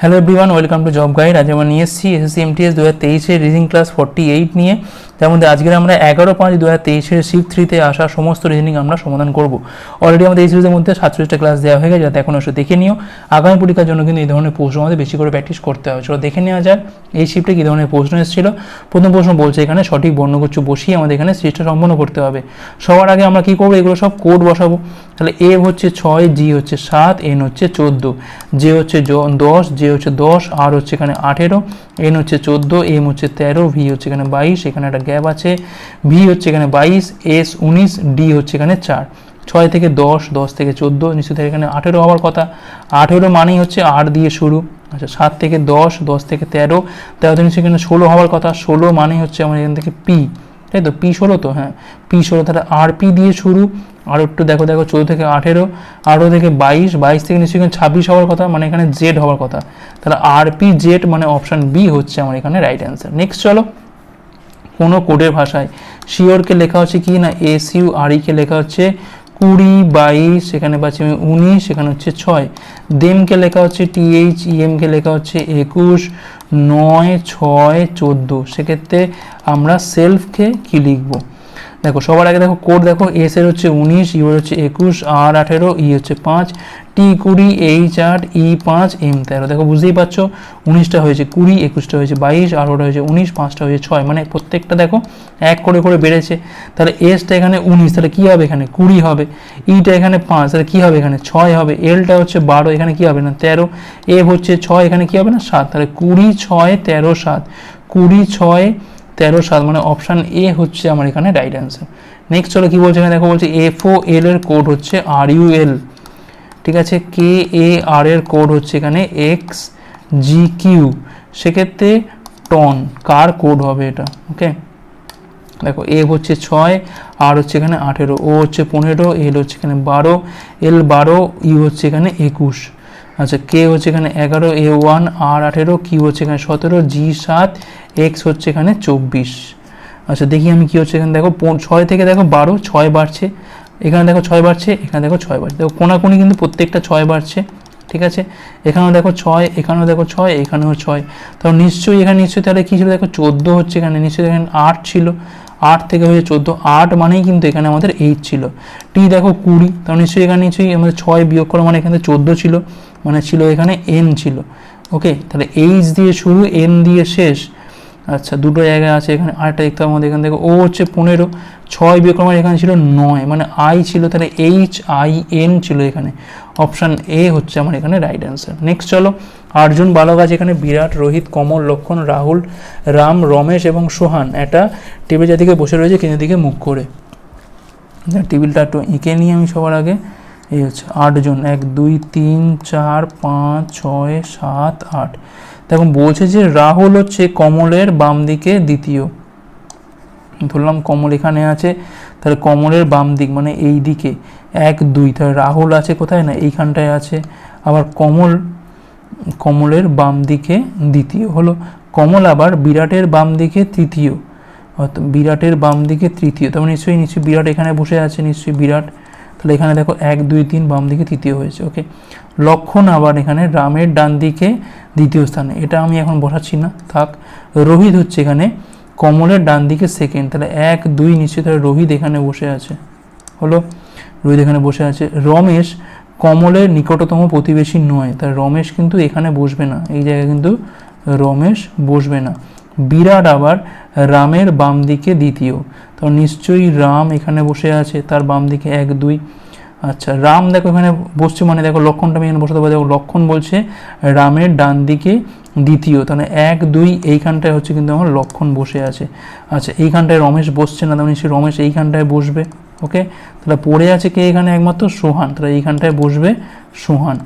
Hello everyone welcome to job guide আজ আমরা নিয়ে এসেছি এসএসসি এমটিএস দু হাজার তেইশের রিজিং ক্লাস ফর্টি এইট নিয়ে। তার মধ্যে আজকের আমরা এগারো পাঁচ দু হাজার তেইশের শিফট থ্রিতে আসা সমস্ত রিজনিং আমরা সমাধান করব। অলরেডি আমাদের এই সিরিজের মধ্যে সাতচল্লিশটা ক্লাস দেওয়া হয়ে গেছে, যাতে এখন এসে দেখে নিও। আগামী পরীক্ষার জন্য কিন্তু এই ধরনের প্রশ্ন আমাদের বেশি করে প্র্যাকটিস করতে হবে। চলো দেখে নেওয়া যাক এই শিফটে কী ধরনের প্রশ্ন এসেছিল। প্রথম প্রশ্ন বলছে এখানে সঠিক বর্ণগুচ্ছ বসিয়ে আমাদের এখানে সিরিজটা সম্পন্ন করতে হবে। সবার আগে আমরা কী করব? এগুলো সব কোড বসাবো। তাহলে এ হচ্ছে ছয় জি হচ্ছে সাত এন হচ্ছে চোদ্দ। জে হচ্ছে দশ জে হচ্ছে দশ আর হচ্ছে এখানে আঠেরো এন হচ্ছে চোদ্দ এম হচ্ছে তেরো ভি হচ্ছে এখানে বাইশ, এখানে একটা গ্যাপ আছে। ভি হচ্ছে এখানে বাইশ এস উনিশ ডি হচ্ছে এখানে চার। ছয় থেকে দশ দশ থেকে চোদ্দ, নিশ্চিত এখানে আঠেরো হওয়ার কথা। আঠেরো মানেই হচ্ছে আট দিয়ে শুরু। আচ্ছা সাত থেকে দশ দশ থেকে তেরো তেরো থেকে নিশ্চয়ই এখানে ষোলো হওয়ার কথা। ষোলো মানেই হচ্ছে আমার এখান থেকে পি তাই তো? পি ষোলো তো? হ্যাঁ। পি ষোলো তাহলে আর পি দিয়ে শুরু। আর একটু দেখো দেখো, চৌদ্দ থেকে আঠেরো আঠেরো থেকে বাইশ বাইশ থেকে নিশ্চয়ই এখানে ছাব্বিশ হওয়ার কথা মানে এখানে জেড হওয়ার কথা। তাহলে আর পি জেড মানে অপশান বি হচ্ছে আমার এখানে রাইট অ্যান্সার নেক্সট চলো। কোনো কোডের ভাষায়। শিওরকে লেখা হচ্ছে কি না? এস ইউ আর ইকে লেখা হচ্ছে কুড়ি বাইশ, সেখানে পাচ্ছি আমি উনিশ, সেখানে হচ্ছে ছয়। দেমকে লেখা হচ্ছে টিএইচ ইএমকে লেখা হচ্ছে একুশ, নয়, ছয়, চোদ্দ। সেক্ষেত্রে আমরা সেলফকে কী লিখব? দেখো, সবার আগে দেখো কোড দেখো এস এর হচ্ছে উনিশ ইউ হচ্ছে একুশ আর আঠেরো ই হচ্ছে পাঁচ টি কুড়ি এইচ আট ই পাঁচ এম তেরো। দেখো, বুঝতেই পারছ, উনিশটা হয়েছে কুড়ি, একুশটা হয়েছে বাইশ, আঠেরোটা হয়েছে উনিশ, পাঁচটা হয়েছে ছয়। মানে প্রত্যেকটা দেখো, এক করে করে বেড়েছে। তাহলে এসটা এখানে উনিশ, তাহলে কী হবে এখানে? কুড়ি হবে। ইটা এখানে পাঁচ, তাহলে কী হবে এখানে? ছয় হবে। এলটা হচ্ছে বারো, এখানে কী হবে না? তেরো। এফ হচ্ছে ছয়, এখানে কী হবে না? সাত। তাহলে কুড়ি, ছয়, তেরো, সাত। কুড়ি, ছয় তেরো সাত মানে অপশান এ হচ্ছে আমার এখানে রাইট অ্যান্সার নেক্সট চলো কী বলছে এখানে? দেখো বলছে এফ ও এল এর কোড হচ্ছে আর ইউ এল ঠিক আছে? কে এ আর এর কোড হচ্ছে এখানে এক্স জি কিউ সেক্ষেত্রে টন কার কোড হবে এটা? ওকে দেখো এ হচ্ছে ছয় আর হচ্ছে এখানে আঠেরো ও হচ্ছে পনেরো এল হচ্ছে এখানে বারো এল বারো ইউ হচ্ছে এখানে একুশ। আচ্ছা কে হচ্ছে এখানে এগারো এ ওয়ান আর আঠেরো কিউ হচ্ছে এখানে সতেরো জি সাত এক্স হচ্ছে এখানে চব্বিশ। আচ্ছা দেখি আমি কী হচ্ছে এখানে, দেখো ছয় থেকে দেখো বারো, ছয় বাড়ছে। এখানে দেখো ছয় বাড়ছে, এখানে দেখো ছয় বাড়ছে। দেখো, কোনাকুনি কিন্তু প্রত্যেকটা ছয় বাড়ছে, ঠিক আছে? এখানেও দেখো ছয়, এখানেও দেখো ছয়, এখানেও ছয়। তাহলে নিশ্চয়ই এখানে, নিশ্চয়ই তাহলে কী ছিল? দেখো, চোদ্দ হচ্ছে এখানে, নিশ্চয়ই এখানে আট ছিল। আট থেকে হয়েছে চোদ্দ, আট মানেই কিন্তু এখানে আমাদের এইট ছিল। টি দেখো কুড়ি, তাহলে নিশ্চয়ই এখানে নিশ্চয়ই আমাদের ছয় বিয়োগ করা মানে এখানে চোদ্দ ছিল। মানে ছিল এখানে এন ছিল। ওকে তাহলে এইচ দিয়ে শুরু এন দিয়ে শেষ। আচ্ছা দুটো জায়গায় আছে এখানে, আরেকটা দেখতে হবে আমাদের এখান থেকে। ও হচ্ছে পনেরো, ছয় আমার এখানে ছিল নয়। মানে আই ছিল, তাহলে এইচ আই এন ছিল এখানে। অপশান এ হচ্ছে আমার এখানে রাইট অ্যান্সার নেক্সট চলো আর্জুন বালক আছে এখানে, বিরাট, রোহিত, কমল, লক্ষণ, রাহুল, রাম, রমেশ এবং সোহান। একটা টেবিল জাতিকে বসে রয়েছে, কেন্দ্রের দিকে মুখ করে। টেবিলটা একটু এঁকে নিয়ে আমি সবার আগে। এই হচ্ছে আটজন এক, দুই, তিন, চার, পাঁচ, ছয়, সাত, আট। দেখুন বলছে যে রাহুল হচ্ছে কমলের বাম দিকে দ্বিতীয়। ধরলাম কমল এখানে আছে, তাহলে কমলের বাম দিক মানে এই দিকে। এক, দুই, তাহলে রাহুল আছে কোথায়? না, এইখানটায় আছে। আবার কমল, কমলের বাম দিকে দ্বিতীয় হলো। কমল আবার বিরাটের বাম দিকে তৃতীয় বিরাটের বাম দিকে তৃতীয়। তার নিশ্চয়ই নিশ্চয়ই বিরাট এখানে বসে আছে, নিশ্চয়ই বিরাট। তাহলে এখানে দেখো এক, দুই, তিন, বাম দিকে তৃতীয় হয়েছে ওকে লক্ষণ আবার এখানে রামের ডান দিকে দ্বিতীয় স্থানে। এটা আমি এখন বসাচ্ছি না, থাক। রোহিত হচ্ছে এখানে কমলের ডান দিকে সেকেন্ড তাহলে এক, দুই নিশ্চয়ই তাহলে রোহিত এখানে বসে আছে। হলো? রোহিত এখানে বসে আছে। রমেশ কমলের নিকটতম প্রতিবেশী নয়। তাই রমেশ কিন্তু এখানে বসবে না। এই জায়গায় কিন্তু রমেশ বসবে না। বিরাট আবার রামের বাম দিকে দ্বিতীয়। তো নিশ্চয়ই রাম এখানে বসে আছে, তার বাম দিকে এক, দুই। আচ্ছা রাম দেখো এখানে বসছে মানে দেখো লক্ষণটা আমি এখানে বসাতে পারি। দেখো, লক্ষণ বলছে রামের ডান দিকে দ্বিতীয়। তাহলে এক, দুই, এইখানটায় হচ্ছে কিন্তু আমার লক্ষণ বসে আছে। আচ্ছা এইখানটায় রমেশ বসছে না, তাহলে নিশ্চয়ই রমেশ এইখানটায় বসবে ওকে তাহলে পড়ে আছে কে এখানে একমাত্র? সোহান। তাহলে এইখানটায় বসবে সোহান।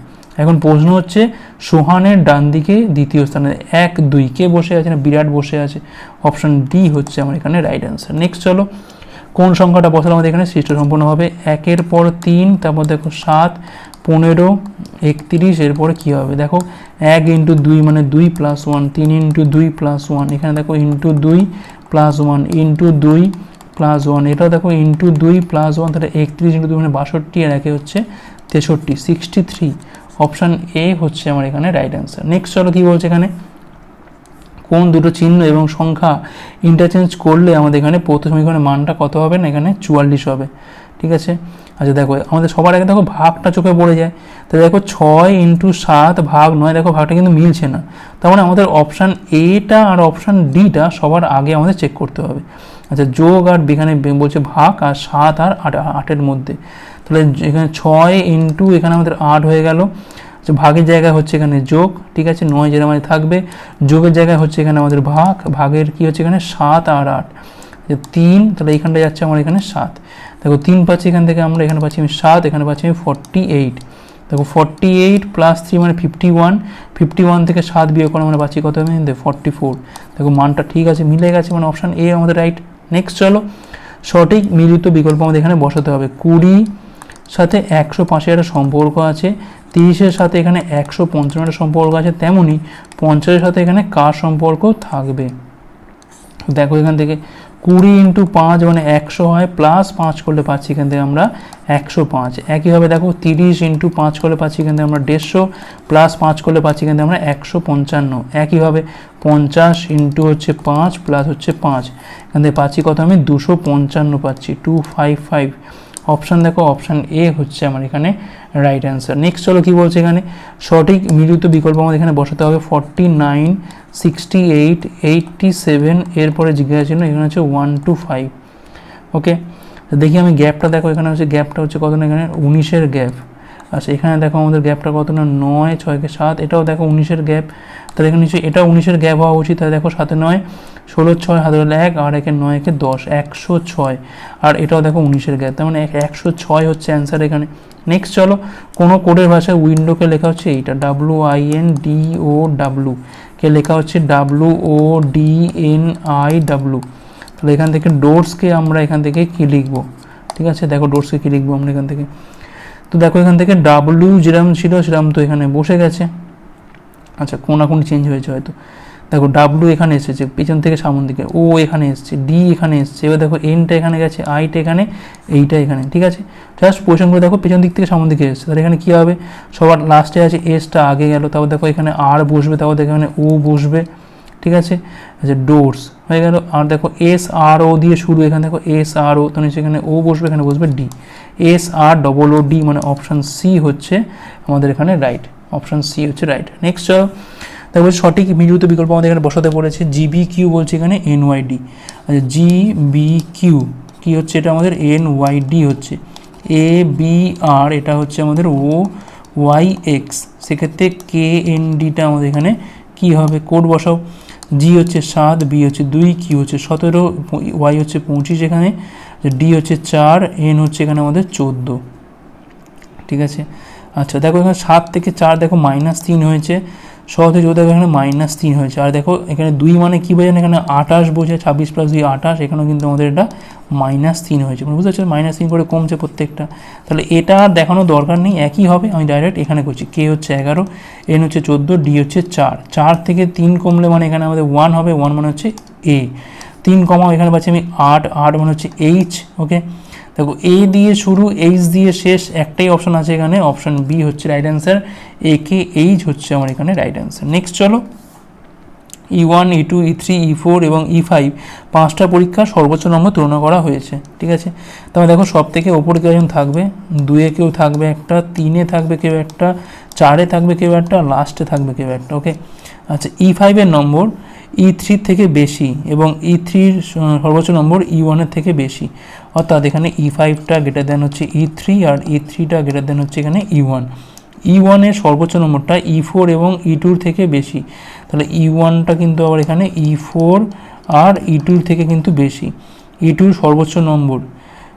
এখন প্রশ্ন হচ্ছে, সোহানের ডান দিকে দ্বিতীয় স্থানে এক, দুই কে বসে আছে না বিরাট বসে আছে? অপশন ডি হচ্ছে আমার এখানে রাইট অ্যান্সার নেক্সট চলো, কোন সংখ্যাটা বসালে আমাদের এখানে? সৃষ্ট সম্পূর্ণ হবে একের পর তিন, তারপর দেখো সাত, পনেরো, একত্রিশ, এরপরে কী হবে? দেখো, এক ইন্টু দুই মানে দুই প্লাস ওয়ান তিন ইন্টু দুই প্লাস ওয়ান এখানে দেখো ইন্টু দুই প্লাস ওয়ান ইন্টু দুই প্লাস ওয়ান এটাও দেখো ইন্টু দুই প্লাস ওয়ান তাহলে একত্রিশ ইন্টু দুই মানে বাষট্টি, আর একে হচ্ছে তেষট্টি সিক্সটি থ্রি অপশান এ হচ্ছে আমার এখানে রাইট অ্যান্সার নেক্সট চলো কী বলছে এখানে? কোন দুটো চিহ্ন এবং সংখ্যা ইন্টারচেঞ্জ করলে আমাদের এখানে প্রথম সমীকরণের মানটা কত হবে না এখানে চুয়াল্লিশ হবে। ঠিক আছে? আচ্ছা দেখো, আমাদের সবার আগে দেখো ভাগটা চোখে পড়ে যায়। তো দেখো ছয় ইন্টু সাত ভাগ নয়, দেখো ভাগটা কিন্তু মিলছে না। তার মানে আমাদের অপশান এটা আর অপশান ডিটা সবার আগে আমাদের চেক করতে হবে। আচ্ছা যোগ আর এখানে বলছে ভাগ আর সাত আর আট, আটের মধ্যে। তাহলে এখানে ছয় ইন্টু এখানে আমাদের আট হয়ে গেল। ভাগের জায়গায় হচ্ছে এখানে যোগ, ঠিক আছে? নয় যেটা থাকবে। যোগের জায়গায় হচ্ছে এখানে আমাদের ভাগ। ভাগের কি হচ্ছে এখানে? সাত আর আট। তিন, তাহলে এইখানটা যাচ্ছে আমার এখানে সাত। দেখো, তিন পাচ্ছি এখান থেকে আমরা, এখানে পাচ্ছি আমি সাত, এখানে পাচ্ছি আমি ফর্টি এইট দেখো ফর্টি এইট প্লাস থ্রি মানে ফিফটি ওয়ান ফিফটি ওয়ান থেকে সাত বিয়োগ করে আমরা পাচ্ছি কত? আমি ফর্টি ফোর দেখো, মানটা ঠিক আছে, মিলে গেছে মানে অপশান এ আমাদের রাইট নেক্সট চলো। সঠিক মিলিত বিকল্প আমাদের এখানে বসাতে হবে। কুড়ি সাথে একশো পাঁচের একটা সম্পর্ক আছে, তিরিশের সাথে এখানে একশো পঞ্চান্নটা সম্পর্ক আছে তেমনই পঞ্চাশের সাথে এখানে কার সম্পর্ক থাকবে? দেখো এখান থেকে কুড়ি ইন্টু পাঁচ মানে একশো হয়, প্লাস পাঁচ করলে পাচ্ছি এখান থেকে আমরা একশো পাঁচ। একইভাবে দেখো তিরিশ ইন্টু পাঁচ করলে পাচ্ছি এখান থেকে আমরা দেড়শো, প্লাস পাঁচ করলে পাচ্ছি এখান থেকে আমরা একশো পঞ্চান্ন। একইভাবে পঞ্চাশ ইন্টু হচ্ছে পাঁচ, প্লাস হচ্ছে পাঁচ। এখান থেকে পাচ্ছি কত আমি? দুশো পঞ্চান্ন পাচ্ছি, টু ফাইভ ফাইভ। অপশান দেখো অপশান এ হচ্ছে আমার এখানে রাইট অ্যান্সার নেক্সট চলো কী বলছে এখানে? সঠিক মিলিত বিকল্প আমাদের এখানে বসাতে হবে forty nine sixty eight eighty seven এরপরে জিজ্ঞাসা চিহ্ন, এখানে হচ্ছে ওয়ান টু ফাইভ ওকে দেখি আমি গ্যাপটা দেখো, এখানে হচ্ছে গ্যাপটা হচ্ছে কত না এখানে? উনিশের গ্যাপ আচ্ছা এখানে দেখো আমাদের গ্যাপটা কত না? নয়, ছয়কে সাত, এটাও দেখো উনিশের গ্যাপ তাহলে এখানে নিশ্চয়ই এটা উনিশের গ্যাপ হওয়া উচিত, তাহলে দেখো সাথে নয়। ষোলো ছয়, হাতে এক, আর একে নয়, একে দশ, একশো ছয়। আর এটাও দেখো উনিশের গ্যাপ তার মানে একশো ছয় হচ্ছে অ্যান্সার এখানে। নেক্সট চলো, কোনো কোডের ভাষায় উইন্ডোকে লেখা হচ্ছে এইটা W I N D O W কে লেখা হচ্ছে W O D N I W তাহলে এখান থেকে ডোরসকে আমরা এখান থেকে কী লিখব? ঠিক আছে, দেখো ডোরসকে কী লিখব আমরা এখান থেকে? তো দেখো এখান থেকে ডাব্লু যেরকম ছিল সেরকম তো এখানে বসে গেছে। আচ্ছা কোনাকুনি চেঞ্জ হয়েছে হয়তো। দেখো ডাব্লু এখানে এসেছে, পিছন থেকে সামন দিকে ও এখানে এসছে ডি এখানে এসছে, এবার দেখো এনটা এখানে গেছে আইটা এখানে এইটা এখানে, ঠিক আছে? জাস্ট পজিশন করে দেখো পেছন দিক থেকে সামন দিকে এসছে, তাহলে এখানে কী হবে? সবার লাস্টে আছে এসটা আগে গেল, তারপর দেখো এখানে আর বসবে, তারপর দেখো এখানে ও বসবে, ঠিক আছে? আচ্ছা ডোরস হয়ে গেল, আর দেখো এস আর ও দিয়ে শুরু, এখানে দেখো এস আর ও তাহলে সেখানে ও বসবে, এখানে বসবে D S R double O D মানে অপশান সি হচ্ছে আমাদের এখানে রাইট অপশান সি হচ্ছে রাইট নেক্সট তারপরে সঠিক মিলিত বিকল্প আমাদের এখানে বসাতে পড়েছে জিবি কিউ বলছে এখানে এন ওয়াই ডি আচ্ছা জি বি কিউ কী হচ্ছে? এটা আমাদের এন ওয়াই ডি হচ্ছে। এ বি আর এটা হচ্ছে আমাদের ও ওয়াই এক্স সেক্ষেত্রে কে এন ডিটা আমাদের এখানে কী হবে? কোড বসাও। জি হচ্ছে সাত বি হচ্ছে দুই কিউ হচ্ছে সতেরো ওয়াই হচ্ছে পঁচিশ এখানে। ডি হচ্ছে চার এন হচ্ছে এখানে আমাদের চোদ্দ। ঠিক আছে? আচ্ছা দেখো এখানে সাত থেকে চার দেখো মাইনাস তিন হয়েছে। সহজ থেকে দেখো এখানে মাইনাস তিন হয়েছে। আর দেখো, এখানে দুই মানে কী বোঝেন এখানে আঠাশ বোঝে ছাব্বিশ প্লাস দুই, আঠাশ, এখানেও কিন্তু আমাদের এটা মাইনাস তিন হয়েছে। মানে বুঝতে পারছ? মাইনাস তিন করে কমছে প্রত্যেকটা। তাহলে এটা আর দেখানোর দরকার নেই। একই হবে। আমি ডাইরেক্ট এখানে করছি। কে হচ্ছে এগারো এন হচ্ছে চোদ্দ ডি হচ্ছে চার। চার থেকে তিন কমলে মানে এখানে আমাদের ওয়ান হবে। ওয়ান মানে হচ্ছে এ তিন কমা এখানে পাচ্ছি আমি আট। আট মানে হচ্ছে এইচ ওকে দেখো এ দিয়ে শুরু এইচ দিয়ে শেষ, একটাই অপশান আছে এখানে। অপশান বি হচ্ছে right answer A K H হচ্ছে আমার এখানে রাইট অ্যান্সার নেক্সট চলো। E one E two E three E four এবং ই ফাইভ পাঁচটা পরীক্ষার সর্বোচ্চ নম্বর তুলনা করা হয়েছে, ঠিক আছে? তবে দেখো সব থেকে ওপরে কেউ একজন থাকবে, দুয়ে কেউ থাকবে একটা, তিনে থাকবে কেউ একটা, চারে থাকবে কেউ একটা লাস্টে থাকবে কেউ একটা ওকে আচ্ছা ই ফাইভের নম্বর ই থ্রির থেকে বেশি এবং ই থ্রির সর্বোচ্চ নম্বর ই ওয়ানের থেকে বেশি। অর্থাৎ এখানে ই ফাইভটা গ্রেটার দেন হচ্ছে ই থ্রি আর ই থ্রিটা গ্রেটার দেন হচ্ছে এখানে ই ওয়ান ই ওয়ানের সর্বোচ্চ নম্বরটা ই ফোর এবং ই টুর থেকে বেশি। তাহলে ই ওয়ানটা কিন্তু আবার এখানে ই ফোর আর ই টুর থেকে কিন্তু বেশি। ই টুর সর্বোচ্চ নম্বর।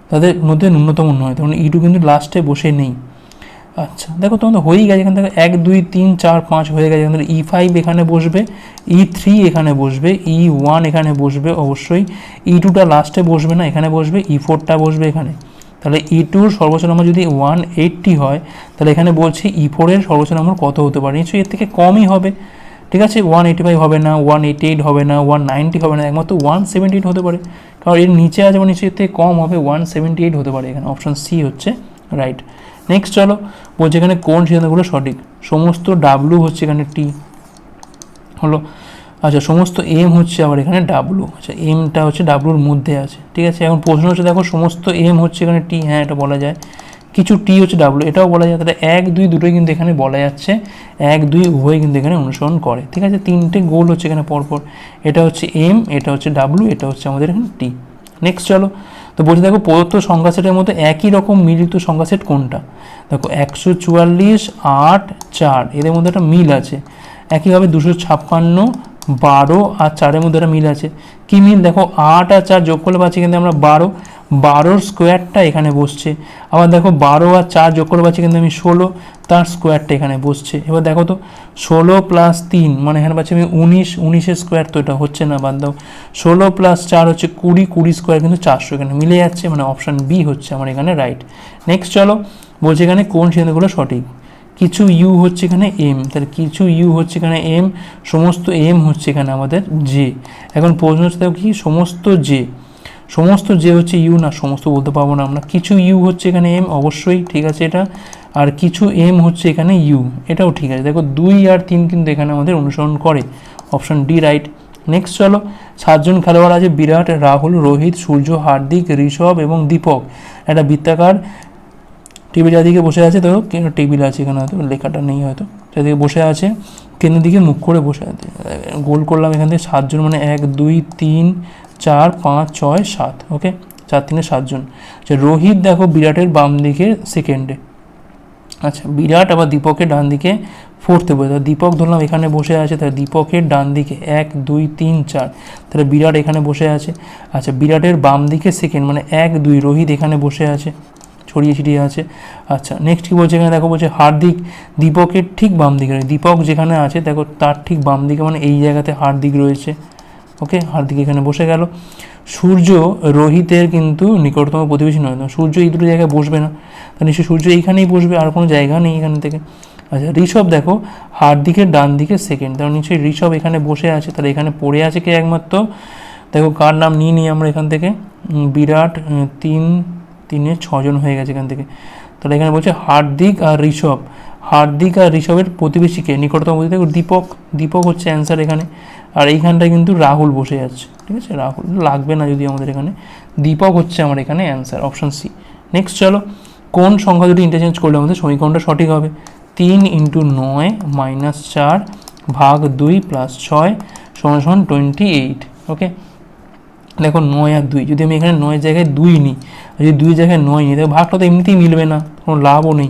তাদের মধ্যে ন্যূনতম নয়। তখন ই টু কিন্তু লাস্টে বসে নেই। আচ্ছা দেখো তোমাদের হয়েই গেছে এখান থেকে। এক, দুই, তিন, চার, পাঁচ হয়ে গেছে। এখান থেকে ই ফাইভ এখানে বসবে ই থ্রি এখানে বসবে ই ওয়ান এখানে বসবে অবশ্যই। ই টুটা লাস্টে বসবে না, এখানে বসবে ই ফোরটা বসবে এখানে। তাহলে ই টুর সর্বোচ্চ নম্বর যদি ওয়ান এইটটি হয়, তাহলে এখানে বলছি ই ফোরের সর্বোচ্চ নম্বর কত হতে পারে? নিশ্চয়ই এর থেকে কমই হবে। ঠিক আছে? ওয়ান এইটি ফাইভ হবে না ওয়ান এইটি এইট হবে না ওয়ান নাইনটি হবে না, একমাত্র ওয়ান সেভেন্টি এইট হতে পারে। কারণ এর নিচে আছে মানে নিশ্চয়ই এর থেকে কম হবে ওয়ান সেভেন্টি এইট হতে পারে এখানে। অপশান সি হচ্ছে রাইট নেক্সট চলো বলছে এখানে কোন সিদ্ধান্তগুলো সঠিক। সমস্ত ডাব্লু হচ্ছে এখানে টি হলো আচ্ছা সমস্ত এম হচ্ছে আবার এখানে ডাব্লু আচ্ছা এমটা হচ্ছে ডাব্লুর মধ্যে আছে, ঠিক আছে? এখন প্রশ্ন হচ্ছে, দেখো, সমস্ত এম হচ্ছে এখানে টি হ্যাঁ এটা বলা যায়। কিছু টি হচ্ছে ডাব্লু এটাও বলা যায়। তাহলে এক, দুই দুটোই কিন্তু এখানে বলা যাচ্ছে। এক, দুই উভয় কিন্তু এখানে অনুসরণ করে, ঠিক আছে? তিনটে গোল হচ্ছে এখানে পরপর। এটা হচ্ছে এম এটা হচ্ছে ডাব্লু এটা হচ্ছে আমাদের এখানে টি নেক্সট চলো তো বলছি, দেখো, প্রদত্ত সংখ্যা সেটের মধ্যে একই রকম মিলিত সংখ্যা সেট কোনটা? দেখো, একশো চুয়াল্লিশ, আট, চার, এদের মধ্যে একটা মিল আছে। একইভাবে দুশো ছাপ্পান্ন, বারো আর চারের মধ্যে একটা মিল আছে। কী মিল? দেখো, আট আর চার যোগ করলে পাচ্ছি কিন্তু আমরা বারো। বারোর স্কোয়ারটা এখানে বসছে। আবার দেখো বারো আর চার যোগ করে পাচ্ছি কিন্তু আমি ষোলো, তার স্কোয়ারটা এখানে বসছে। এবার দেখো তো, ষোলো প্লাস তিন মানে এখানে পাচ্ছি আমি উনিশ, উনিশের স্কোয়ার তো এটা হচ্ছে না, বাদ দাও। ষোলো প্লাস চার হচ্ছে কুড়ি কুড়ি স্কোয়ার কিন্তু চারশো, এখানে মিলে যাচ্ছে মানে অপশান বি হচ্ছে আমার এখানে রাইট নেক্সট চলো, বলছে এখানে কোন সিদ্ধান্তগুলো সঠিক? কিছু ইউ হচ্ছে এখানে এম তাহলে কিছু ইউ হচ্ছে এখানে এম সমস্ত এম হচ্ছে এখানে আমাদের জে এখন প্রশ্ন হচ্ছে কি, সমস্ত জে সমস্ত যে হচ্ছে ইউ না, সমস্ত বলতে পারব না আমরা। কিছু ইউ হচ্ছে এখানে এম, অবশ্যই ঠিক আছে এটা। আর কিছু এম হচ্ছে এখানে ইউ, এটাও ঠিক আছে। দেখো, দুই আর তিন কিন্তু এখানে আমাদের অনুসরণ করে। Option D right. নেক্সট চলো, সাতজন খেলোয়াড় আছে, বিরাট, রাহুল, রোহিত, সূর্য, হার্দিক, ঋষভ এবং দীপক। একটা বৃত্তাকার টেবিল দিকে বসে আছে তো টেবিল আছে এখানে হয়তো? লেখাটা নেই হয়তো। চারদিকে বসে আছে, কেন্দ্রের দিকে মুখ করে বসে আছে। গোল করলাম এখান থেকে সাতজন মানে এক, দুই, তিন চার, পাঁচ, ছয়, সাত ওকে চার, তিনে সাতজন আচ্ছা রোহিত দেখো বিরাটের বাম দিকে সেকেন্ডে আচ্ছা বিরাট আবার দীপকের ডান দিকে ফোর্থে বসে। দীপক ধরলাম এখানে বসে আছে, তাহলে দীপকের ডান দিকে এক, দুই, তিন, চার। তাহলে বিরাট এখানে বসে আছে। আচ্ছা বিরাটের বাম দিকে সেকেন্ড মানে এক, দুই, রোহিত এখানে বসে আছে, ছড়িয়ে ছিটিয়ে আছে। আচ্ছা নেক্সট কী বলছে এখানে? দেখো বলছে হার্দিক, দীপকের ঠিক বাম দিকে দীপক যেখানে আছে, দেখো তার ঠিক বাম দিকে মানে এই জায়গাতে হার্দিক রয়েছে। ওকে, হার্দিক এখানে বসে গেল। সূর্য রোহিতের কিন্তু নিকটতম প্রতিবেশী নয় তো সূর্য এই দুটো জায়গায় বসবে না। তা নিশ্চয়ই সূর্য এইখানেই বসবে, আর কোনো জায়গা নেই এখান থেকে। আচ্ছা ঋষভ দেখো, হার্দিকের ডান দিকে সেকেন্ড তাহলে নিশ্চয়ই ঋষভ এখানে বসে আছে, তাহলে এখানে পড়ে আছে কে একমাত্র? দেখো, কার নাম নিয়ে নিই আমরা এখান থেকে? বিরাট তিন, তিনে ছজন হয়ে গেছে এখান থেকে। তাহলে এখানে বলছে হার্দিক আর ঋষভ। হার্দিক আর ঋষভের প্রতিবেশীকে নিকটতম দেখো, দীপক। দীপক হচ্ছে অ্যান্সার এখানে। আর এইখানটায় কিন্তু রাহুল বসে যাচ্ছে ঠিক আছে? রাহুল লাগবে না যদি আমাদের এখানে। দীপক হচ্ছে আমার এখানে অ্যান্সার অপশান সি নেক্সট চলো, কোন সংখ্যা দুটি ইন্টারচেঞ্জ করলে আমাদের সমীকরণটা সঠিক হবে? তিন ইন্টু নয় মাইনাস চার ভাগ দুই প্লাস ছয় সমান সমান টোয়েন্টি এইট ওকে দেখো নয় আর দুই, যদি আমি এখানে নয় জায়গায় দুই নিই যদি দুই জায়গায় নয় নিই, দেখো ভাগটা তো এমনিতেই মিলবে না, কোনো লাভও নেই।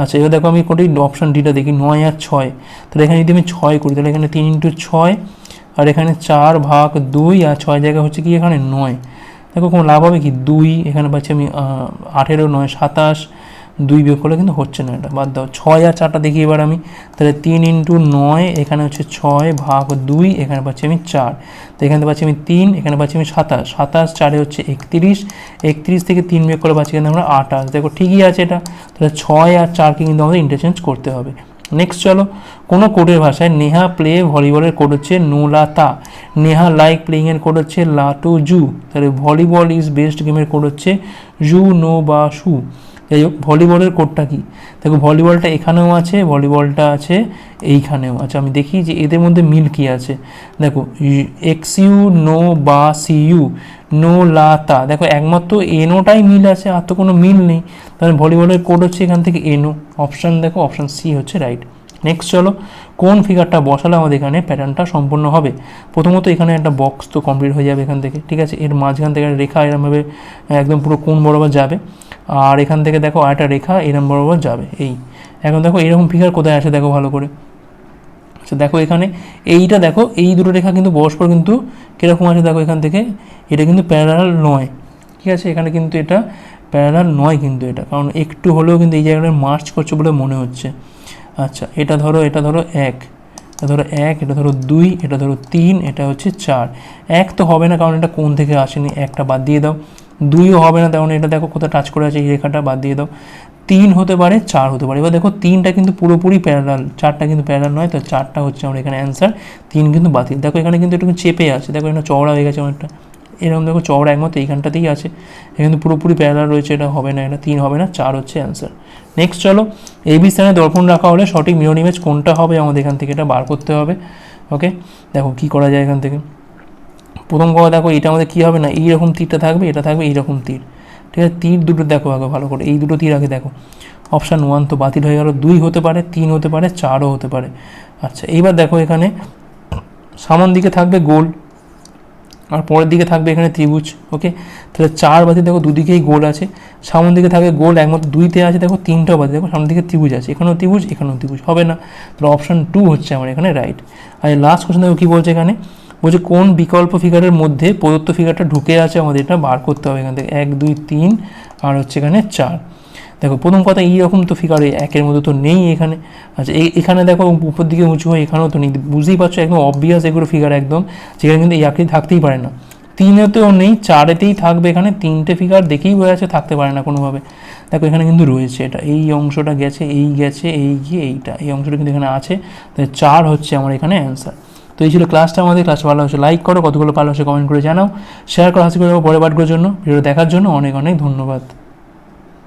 আচ্ছা এবার দেখো আমি কোটি অপশান ডিটা দেখি, নয় আর ছয়। তাহলে এখানে যদি আমি ছয় করি, তাহলে এখানে তিন ইন্টু ছয় আর এখানে চার ভাগ দুই আর ছয় জায়গায় হচ্ছে কি এখানে নয়। দেখো কোনো লাভ হবে কি? দুই, এখানে পাচ্ছি আমি আঠেরো, নয়, সাতাশ, দুই বিয়োগ করলে কিন্তু হচ্ছে না এটা, বাদ দাও। ছয় আর চারটা দেখি এবার আমি। তাহলে তিন ইন্টু নয়, এখানে হচ্ছে ছয় ভাগ দুই, এখানে পাচ্ছি আমি চার। তো এখানে পাচ্ছি আমি তিন, এখানে পাচ্ছি আমি সাতাশ। সাতাশ চারে হচ্ছে একত্রিশ। একত্রিশ থেকে তিন বিয়োগ করে পাচ্ছি কিন্তু আমরা আঠাশ। দেখো ঠিকই আছে এটা। তাহলে ছয় আর চারকে কিন্তু আমাদের ইন্টারচেঞ্জ করতে হবে। নেক্সট চলো। কোনো কোডের ভাষায় নেহা প্লে ভলিবলের কোড হচ্ছে নোলাতা। নেহা লাইক প্লেইংয়ের কোড হচ্ছে লাটো জু তাহলে ভলিবল ইজ বেস্ট গেমের কোড হচ্ছে জু নো বা শু যাই হোক ভলিবলের কোডটা কি? দেখো ভলিবলটা এখানেও আছে ভলিবলটা আছে এইখানেও আছে। আমি দেখি যে এদের মধ্যে মিল কি আছে। দেখো, এক্স ইউ, নো বা সি ইউ, নো লা তা। দেখো, একমাত্র এনোটাই মিল আছে, আর তো কোনো মিল নেই। তাহলে ভলিবলের কোড হচ্ছে এখান থেকে এনো অপশান দেখো অপশান সি হচ্ছে রাইট নেক্সট চলো, কোন ফিগারটা বসালে আমাদের এখানে প্যাটার্নটা সম্পূর্ণ হবে? প্রথমত এখানে একটা বক্স তো কমপ্লিট হয়ে যাবে এখান থেকে, ঠিক আছে? এর মাঝখান থেকে রেখা এরমভাবে একদম পুরো কোন বরাবর যাবে। আর এখান থেকে দেখো আরেকটা রেখা এরম বরাবর যাবে, এই। এখন দেখো এরকম ফিগার কোথায় আসে দেখো ভালো করে। আচ্ছা দেখো এখানে, এইটা দেখো, এই দুটো রেখা কিন্তু পরস্পর কিন্তু কীরকম আছে দেখো এখান থেকে, এটা কিন্তু প্যারাল নয়। ঠিক আছে? এখানে কিন্তু এটা প্যারাল নয় কিন্তু এটা, কারণ একটু হলেও কিন্তু এই জায়গাটা মার্চ করছে বলে মনে হচ্ছে। আচ্ছা এটা ধরো এটা ধরো এক, এটা ধরো এক, এটা ধরো দুই, এটা ধরো তিন, এটা হচ্ছে চার। এক তো হবে না, কারণ এটা কোন থেকে আসেনি, একটা বাদ দিয়ে দাও। দুইও হবে না, তেমন এটা দেখো কোথায় টাচ করে আছে, এই রেখাটা বাদ দিয়ে দাও। তিন হতে পারে, চার হতে পারে। এবার দেখো, তিনটা কিন্তু পুরোপুরি প্যারাল চারটা কিন্তু প্যারাল নয়, তো চারটা হচ্ছে আমার এখানে অ্যান্সার তিন কিন্তু বাতিল। দেখো, এখানে কিন্তু একটু চেপে আছে, দেখো, এখানে চওড়া হয়ে গেছে অনেকটা। এরকম দেখো, চওড়া একমত এইখানটাতেই আছে। এখানে পুরোপুরি প্যারাল রয়েছে, এটা হবে না, এটা তিন হবে না, চার হচ্ছে অ্যান্সার নেক্সট চলো এই বি স্থানে দর্পণ রাখা হলে সঠিক মিরর ইমেজ কোনটা হবে আমাদের এখান থেকে, এটা বার করতে হবে। ওকে দেখো, কী করা যায় এখান থেকে? প্রথম কথা দেখো এটা আমাদের কী হবে না? এইরকম তীরটা থাকবে, এটা থাকবে এইরকম তীর। ঠিক আছে? তীর দুটো দেখো আগে ভালো করে। এই দুটো তীর আগে দেখো। অপশান ওয়ান তো বাতিল হয়ে গেল। দুই হতে পারে, তিন হতে পারে, চারও হতে পারে। আচ্ছা এইবার দেখো এখানে সামন দিকে থাকবে গোল আর পরের দিকে থাকবে এখানে ত্রিভুজ ওকে তাহলে চার বাতি দেখো, দুদিকেই গোল আছে। সামন দিকে থাকবে গোল, একমাত্র দুইতে আছে, দেখো, তিনটাও বাতি। দেখো, সামনের দিকে ত্রিভুজ আছে। এখানেও ত্রিভুজ এখানেও ত্রিভুজ। হবে না। তাহলে অপশান টু হচ্ছে আমার এখানে রাইট আর লাস্ট কোশ্চেন দেখো কী বলছে এখানে? বলছে, কোন বিকল্প ফিগারের মধ্যে প্রদত্ত ফিগারটা ঢুকে আছে আমাদের? এটা বার করতে হবে এখান থেকে। এক, দুই, তিন, আর হচ্ছে এখানে চার। দেখো, প্রথম কথা, এইরকম তো ফিগার একের মধ্যে তো নেই এখানে। আচ্ছা এখানে দেখো উপর দিকে উঁচু হয় এখানেও তো নেই। বুঝতেই পারছ, একদম অবভিয়াস এগুলো ফিগার একদম, যেখানে কিন্তু এই আকৃতি থাকতেই পারে না। তিনেতেও নেই, চারেতেই থাকবে এখানে। তিনটে ফিগার দেখেই বোঝা যাচ্ছে, থাকতে পারে না কোনোভাবে। দেখো, এখানে কিন্তু রয়েছে এটা। এই অংশটা গেছে, এই গেছে, এই গিয়ে এইটা। এই অংশটা কিন্তু এখানে আছে। তাই চার হচ্ছে আমার এখানে অ্যান্সার এই ছিল ক্লাসটা আমাদের। ক্লাস ভালো হচ্ছে লাইক করো, কতগুলো ভালো হচ্ছে কমেন্ট করে জানাও। শেয়ার করা, হাসি করে পরের পাঠগুলোর জন্য। ভিডিও দেখার জন্য অনেক অনেক ধন্যবাদ।